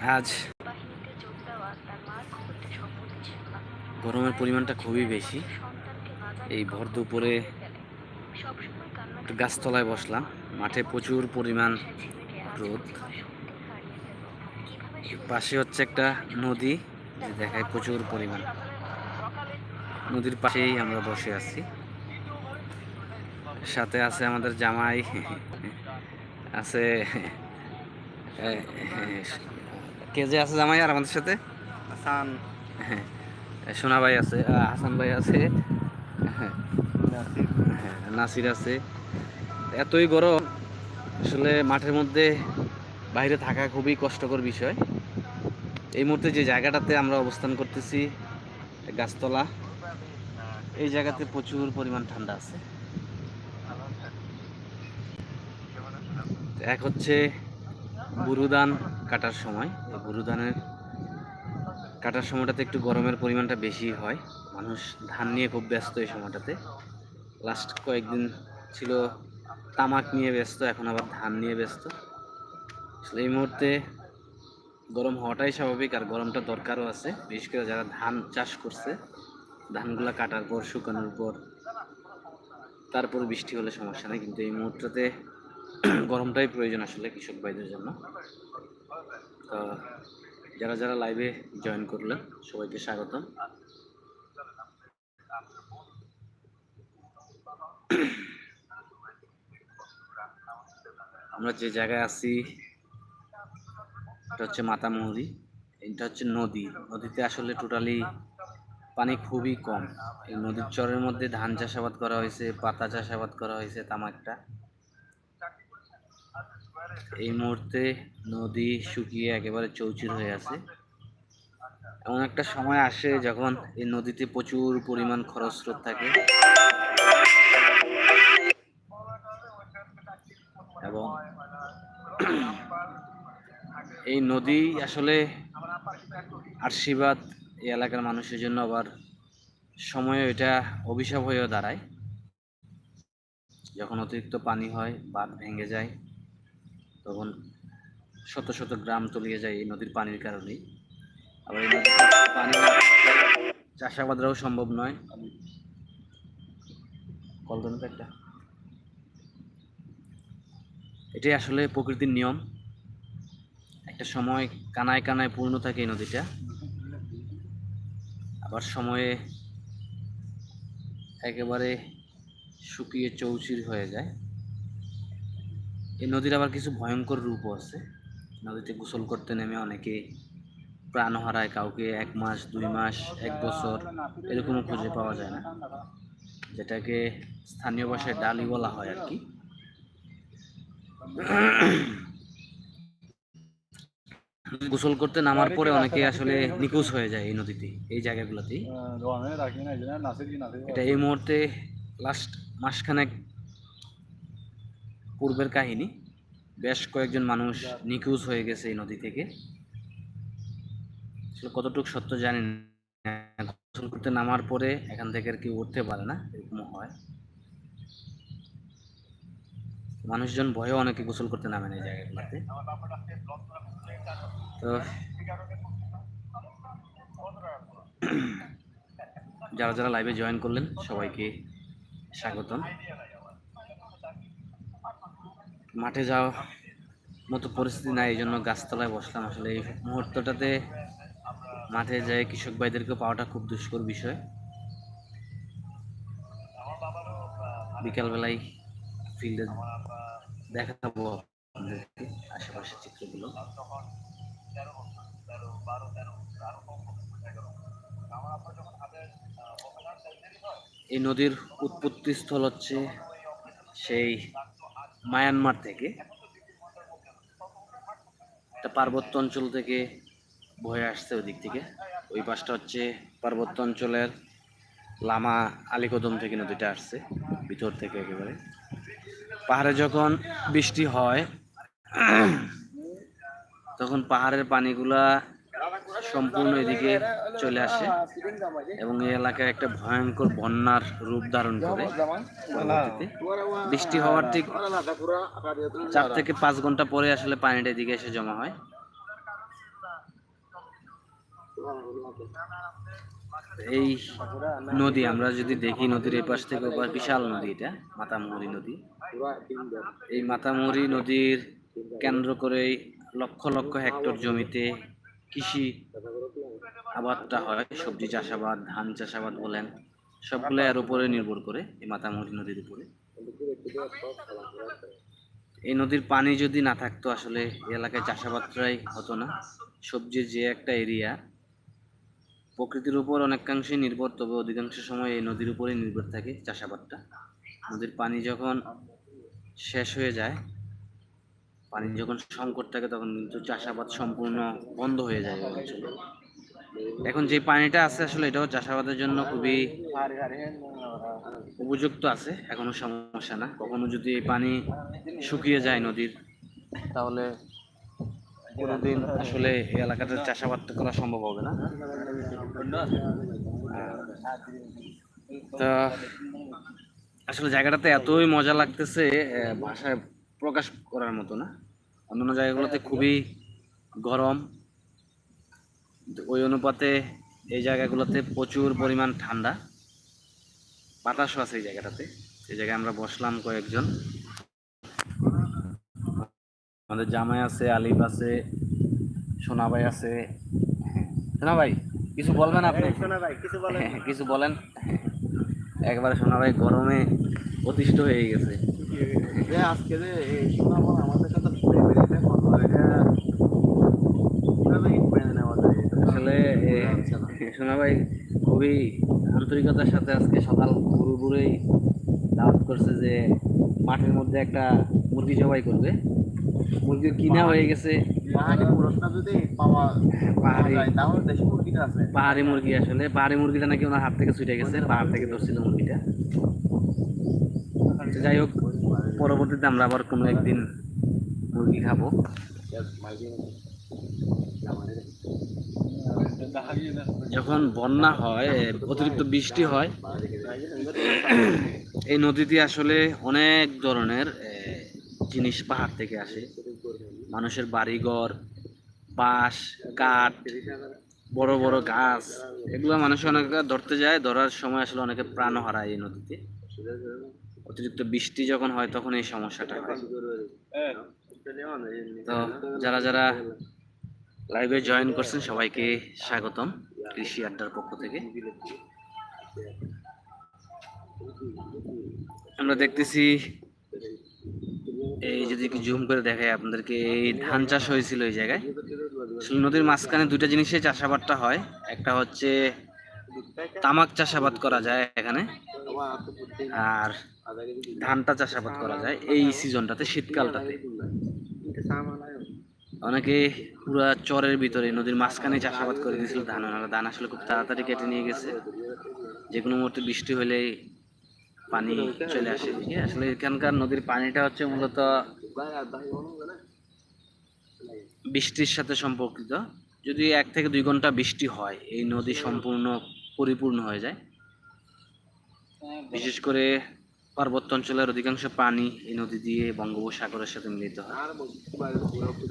আজ গরমের পরিমাণটা খুবই বেশি। এই ভর দুপুরে গাছতলায় বসলাম। মাঠে প্রচুর পরিমাণ রোদ। পাশে হচ্ছে একটা নদী। দেখায় প্রচুর পরিমাণ। নদীর পাশেই আমরা বসে আছি। সাথে আছে আমাদের জামাই। আছে কে যে আছে জামাই আর আমাদের সাথে? হাসান। হ্যাঁ, সোনা ভাই আছে হাসান ভাই আছে। হ্যাঁ, নাসির। হ্যাঁ, নাসির আছে। এতই গরম আসলে মাঠের মধ্যে বাইরে থাকা খুবই কষ্টকর বিষয়। এই মুহূর্তে যে জায়গাটাতে আমরা অবস্থান করতেছি গাছতলা এই জায়গাতে প্রচুর পরিমাণ ঠান্ডা আছে। এক হচ্ছে বুরুদান কাটার সময় এই বুরুদানের কাটার সময়টাতে একটু গরমের পরিমাণটা বেশি হয়। মানুষ ধান নিয়ে খুব ব্যস্ত এই সময়টাতে। লাস্ট কয়েকদিন ছিল তামাক নিয়ে ব্যস্ত, এখন আবার ধান নিয়ে ব্যস্ত। আসলে এই মুহূর্তে গরম হওয়াটাই স্বাভাবিক আর গরমটা দরকারও আছে। বিশেষ করে যারা ধান চাষ করছে, ধানগুলা কাটার পর শুকানোর পর তারপর বৃষ্টি হলে সমস্যা নেই। কিন্তু এই মুহূর্ততে গরমটাই প্রয়োজন আসলে কৃষক ভাইদের জন্য। যারা যারা লাইভে জয়েন করলেন, সবাইকে স্বাগতম। আমরা যে জায়গায় আছি, এটা হচ্ছে মাতামুহুরি এটা হচ্ছে নদী। নদীতে আসলে টোটালি পানি খুবই কম। এই নদীর চরের মধ্যে ধান চাষাবাদ করা হয়েছে, পাতা চাষাবাদ করা হয়েছে, তামাকটা। এই মুহূর্তে নদী শুকিয়ে একেবারে চৌচির হয়ে আছে। এমন একটা সময় আসে যখন এই নদীতে প্রচুর পরিমাণ খরচ স্রোত থাকে। এবং এই নদী আসলে আশীর্বাদ এই এলাকার মানুষের জন্য আবার সময়ে এটা অভিশাপ হয়েও দাঁড়ায়। যখন অতিরিক্ত পানি হয়, বাঁধ ভেঙে যায় তখন শত শত গ্রাম তলিয়ে যায় এই নদীর পানির কারণেই। আবার এই নদীর পানি চাষাবাদরাও সম্ভব নয়। কল তো একটা। এটাই আসলে প্রকৃতির নিয়ম। একটা সময় কানায় কানায় পূর্ণ থাকে এই নদীটা। আবার সময়ে একেবারে শুকিয়ে চৌচির হয়ে যায়। এই নদীর আবার কিছু ভয়ঙ্কর রূপও আছে। নদীতে গোসল করতে নেমে অনেকে প্রাণ হারায় কাউকে এক মাস দুই মাস এক বছর এরকমও খুঁজে পাওয়া যায় না। যেটাকে স্থানীয় ভাষায় ডালি বলা হয় আর কি। গোসল করতে নামার পরে অনেকে আসলে নিখোঁজ হয়ে যায় এই নদীতে এই জায়গাগুলোতেই। এটা এই মুহূর্তে লাস্ট মাসখানেক পূর্বের কাহিনী। বেশ কয়েকজন মানুষ নিখোঁজ হয়ে গেছে এই নদী থেকে। কতটুকু সত্য জানি গোসল করতে নামার পরে এখান থেকে আর কেউ উঠতে পারে না, এরকমও হয়। মানুষজন ভয়েও অনেকে গোসল করতে নামে না এই জায়গাগুলোতে তো যারা যারা লাইভে জয়েন করলেন, সবাইকে স্বাগতম। মাঠে যাওয়া মতো পরিস্থিতি নাই এই জন্য গাছতলায় বসলাম। আসলে এই মুহূর্তটাতে মাঠে যায় কৃষক ভাইদেরকে পাওয়াটা খুব দুষ্কর বিষয়। বিকালবেলায় ফিল্ডে দেখাবো আপনাদেরকে আশেপাশের চিত্রগুলো। এই নদীর উৎপত্তি স্থল হচ্ছে সেই মায়ানমার থেকে। একটা পার্বত্য অঞ্চল থেকে বয়ে আসছে ওই দিক থেকে। ওই পাশটা হচ্ছে পার্বত্য অঞ্চলের লামা আলিকদম থেকে নদীটা আসছে, ভিতর থেকে একেবারে। পাহাড়ে যখন বৃষ্টি হয়, তখন পাহাড়ের পানিগুলা সম্পূর্ণ এদিকে চলে আসে এবং এই এলাকায় একটা ভয়ঙ্কর বন্যার রূপ ধারণ করে বৃষ্টি হওয়ার ঠিক চার থেকে পাঁচ ঘণ্টা পরে আসলে পানিটা এদিকে এসে জমা হয়। এই নদী, আমরা যদি দেখি নদীর এই পাশ থেকে বিশাল নদী এটা মাতামুহুরি নদী। এই মাতামুহুরি নদীর কেন্দ্র করেই লক্ষ লক্ষ হেক্টর জমিতে কৃষি আবাদটা হয়, সবজি চাষাবাদ, ধান চাষাবাদ বলেন, সবগুলো এর উপরে নির্ভর করে এই মাতামুহুরি নদীর উপরে। এই নদীর পানি যদি না থাকতো, আসলে এলাকায় চাষাবাদটাই হতো না। সবজির যে একটা এরিয়া, প্রকৃতির উপর অনেকাংশে নির্ভর, তবে অধিকাংশ সময় এই নদীর উপরে নির্ভর থাকে চাষাবাদটা। নদীর পানি যখন শেষ হয়ে যায় পানি যখন সংকট থাকে তখন কিন্তু চাষাবাদ সম্পূর্ণ বন্ধ হয়ে যায় অঞ্চলে। এখন যে পানিটা আছে আসলে এটাও চাষাবাদের জন্য খুবই উপযুক্ত আছে এখনও সমস্যা না। কখনো যদি এই পানি শুকিয়ে যায় নদীর তাহলে কোনোদিন আসলে এই এলাকাতে চাষাবাদটা করা সম্ভব হবে না। তা আসলে জায়গাটাতে এতই মজা লাগতেছে ভাষায় প্রকাশ করার মতো না। অন্যান্য জায়গাগুলোতে খুবই গরম। ওই অনুপাতে এই জায়গাগুলোতে প্রচুর পরিমাণ ঠান্ডা। বাতাসও আছে এই জায়গাটাতে। এই জায়গায় আমরা বসলাম কয়েকজন। আমাদের জামাই আছে আলিফ আছে সোনাভাই আছে। সোনাভাই কিছু বলবেন আপনি? ভাই কিছু বলেন। হ্যাঁ, কিছু বলেন। একবারে সোনাভাই গরমে অতিষ্ঠ হয়ে গেছে। যে আজকে যে এই সুনামন আমাদের সাথে আসলে খুবই আন্তরিকতার সাথে আজকে সকাল ভোর ভোরেই দাওয়াত করছে যে মাঠের মধ্যে একটা মুরগি জবাই করবে। মুরগি কিনা হয়ে গেছে। মুরগিটা পাহাড়ি মুরগি আসলে পাহাড়ি মুরগিটা নাকি ওনার হাত থেকে ছুটে গেছে পাহাড় থেকে ধরছিল মুরগিটা। যাই হোক পরবর্তীতে আমরা আবার কোনো একদিন মুরগি খাব। যখন বন্যা হয়, অতিরিক্ত বৃষ্টি হয়, এই নদীতে আসলে অনেক ধরনের জিনিস পাহাড় থেকে আসে। মানুষের বাড়িঘর, বাঁশ, কাঠ, বড় বড় গাছ, এগুলো মানুষ অনেক ধরতে যায়, ধরার সময় আসলে অনেকে প্রাণ হারায় এই নদীতে। অতিরিক্ত বৃষ্টি যখন হয় তখন এই সমস্যাটা হয়। তো যারা যারা লাইভে জয়েন করছেন সবাইকে স্বাগতম কৃষি আড্ডার পক্ষ থেকে। আমরা দেখতেছি এই যদি জুম করে দেখাই আপনাদেরকে এই ধান চাষ হয়েছিল এই জায়গায়। নদীর মাঝখানে দুইটা জিনিসে চাষাবাদটা হয়। একটা হচ্ছে তামাক চাষাবাদ করা যায় এখানে। আর ধানটা চাষাবাদ করা যায় এই সিজনটাতে, শীতকালটাতে। অনেকে পুরা চরের ভিতরে, নদীর মাঝখানে চাষাবাদ করে দিয়েছিল ধান ধান আসলে খুব তাড়াতাড়ি কেটে নিয়ে গেছে। যে কোনো মুহূর্তে বৃষ্টি হলেই পানি চলে আসে। আসলে এখানকার নদীর পানিটা হচ্ছে মূলত বৃষ্টির সাথে সম্পর্কিত। যদি এক থেকে দুই ঘণ্টা বৃষ্টি হয়, এই নদী সম্পূর্ণ পরিপূর্ণ হয়ে যায়। বিশেষ করে পার্বত্য অঞ্চলের অধিকাংশ পানি এই নদী দিয়ে বঙ্গোপসাগরের সাথে মিলিত হয়।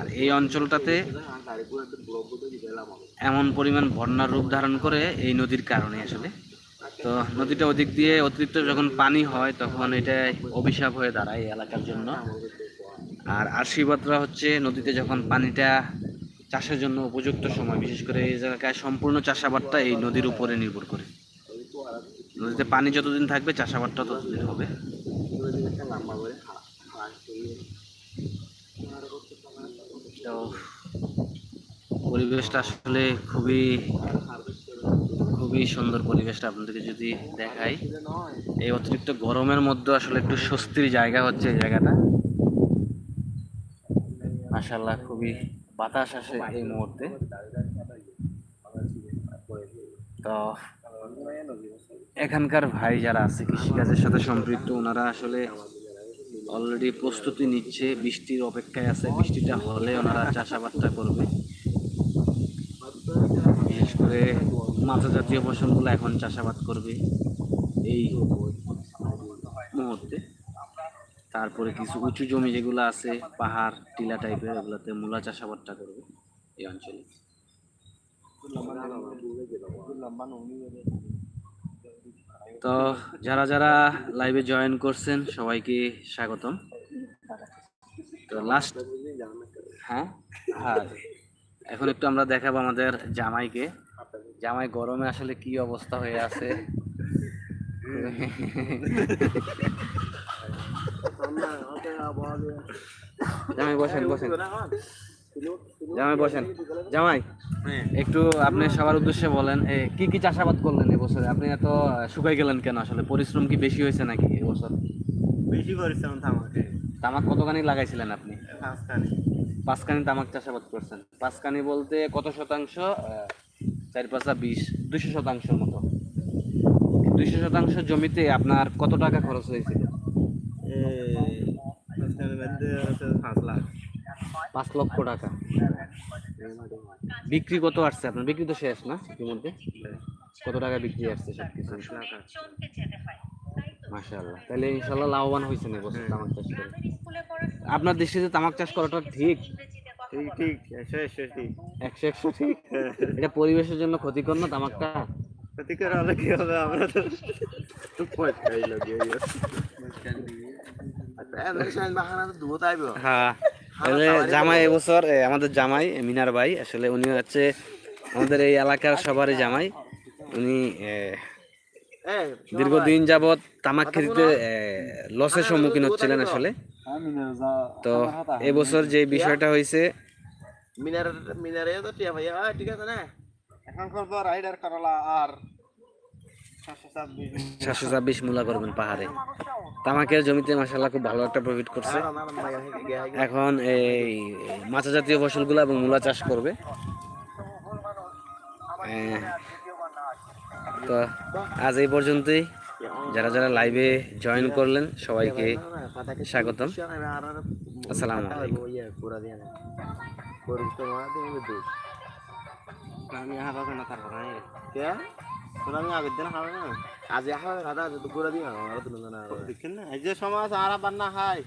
আর এই অঞ্চলটাতে এমন পরিমাণ বন্যার রূপ ধারণ করে এই নদীর কারণে আসলে। তো নদীটা ওদিক দিয়ে অতিরিক্ত যখন পানি হয়, তখন এটা অভিশাপ হয়ে দাঁড়ায় এই এলাকার জন্য। আর আশীর্বাদরা হচ্ছে নদীতে যখন পানিটা চাষের জন্য উপযুক্ত সময়, বিশেষ করে এই জায়গায় সম্পূর্ণ চাষাবাদটা এই নদীর উপরে নির্ভর করে। নদীতে পানি যতদিন থাকবে চাষাবাদটা ততদিন হবে। পরিবেশটা আসলে খুবই খুবই সুন্দর পরিবেশটা আপনাদেরকে যদি দেখাই। এই অতিরিক্ত গরমের মধ্যে আসলে একটু স্বস্তির জায়গা হচ্ছে এই জায়গাটা। মাশাল্লাহ খুবই বাতাস আসে এই মুহূর্তে। তো এখানকার ভাই যারা আছে কৃষিকাজের সাথে সম্পৃক্ত, ওনারা আসলে অলরেডি প্রস্তুতি নিচ্ছে, বৃষ্টির অপেক্ষায় আছে, বৃষ্টিটা হলে ওনারা চাষাবাদটা করবে। বিশেষ করে মাথা জাতীয় ফসলগুলো এখন চাষাবাদ করবে এই মুহূর্তে। তারপরে কিছু উঁচু জমি যেগুলো আছে, পাহাড়, টিলা টাইপের, ওগুলোতে মূলা চাষাবাদটা করবে এই অঞ্চলে। তো যারা যারা লাইভে জয়েন করছেন সবাইকে স্বাগতম। তো লাস্ট হ্যাঁ? হ্যাঁ। এখন একটু আমরা দেখাবো আমাদের জামাইকে। জামাই গরমে আসলে কি অবস্থা হয়ে আছে? জামাই বসেন বসেন। জামাই বসেন। জামাই একটু আপনি সবার উদ্দেশ্যে বলেন কি কি চাষাবাদ করলেন এবছরে? আপনি এত শুকাই গেলেন কেন আসলে? পরিশ্রম কি বেশি হয়েছে নাকি এবছর? বেশি পরিশ্রম থামাকে তামাক কতখানি লাগাইছিলেন আপনি? পাঁচখানি। পাঁচখানি তামাক চাষাবাদ করছেন। পাঁচখানি বলতে কত শতাংশ? চার পাঁচা বিশ দুইশো শতাংশের মতো। দুইশো শতাংশ জমিতে আপনার কত টাকা খরচ হয়েছিল পাঁচ লাখ। পাঁচ লক্ষ টাকা। বিক্রি কত আসছে আপনার? বিক্রি তো শেষ না ইতিমধ্যে? কত টাকা বিক্রি আসছে সব কিছু মাশাআল্লাহ। তাহলে ইনশাল্লাহ লাভবান হয়েছেন এবছর তামাক চাষ করে। আপনার দৃষ্টিতে তামাক চাষ করাটা ঠিক? ঠিক ঠিক একশো একশো ঠিক। একশো একশো ঠিক? এটা পরিবেশের জন্য ক্ষতিকর না তামাকটা? ক্ষতিকর হলে কি হবে? আমরা তো হ্যাঁ। জামাই এবছর আমাদের জামাই মিনার ভাই আসলে উনি হচ্ছে আমাদের এই এলাকার সবারই জামাই। উনি দীর্ঘদিন যাবৎ তামাক খেতে লসের সম্মুখীন হচ্ছিলেন আসলে। তো এবছর যে বিষয়টা হয়েছে মিনার মিনারে তো টিয়া ভাইয়া ঠিক আছে না? এখন করব রাইডার করলা আর সাতশো ছাব্বিশ মূলা করবেন পাহাড়ে। তামাকের জমিতে মাসাল্লাহ খুব ভালো একটা প্রফিট করছে। এখন এই মাছা জাতীয় ফসলগুলো এবং মূলা চাষ করবে। তো আজ এই পর্যন্তই। যারা যারা লাইভে জয়েন করলেন সবাইকে স্বাগতম। আসসালামু আলাইকুম। আমি হারাবে না? তারপর কে তোরা আমি আগের দিন হারাবে না আজ করে দিও আমার তো না এই যে সমাজ আর বান্না হাই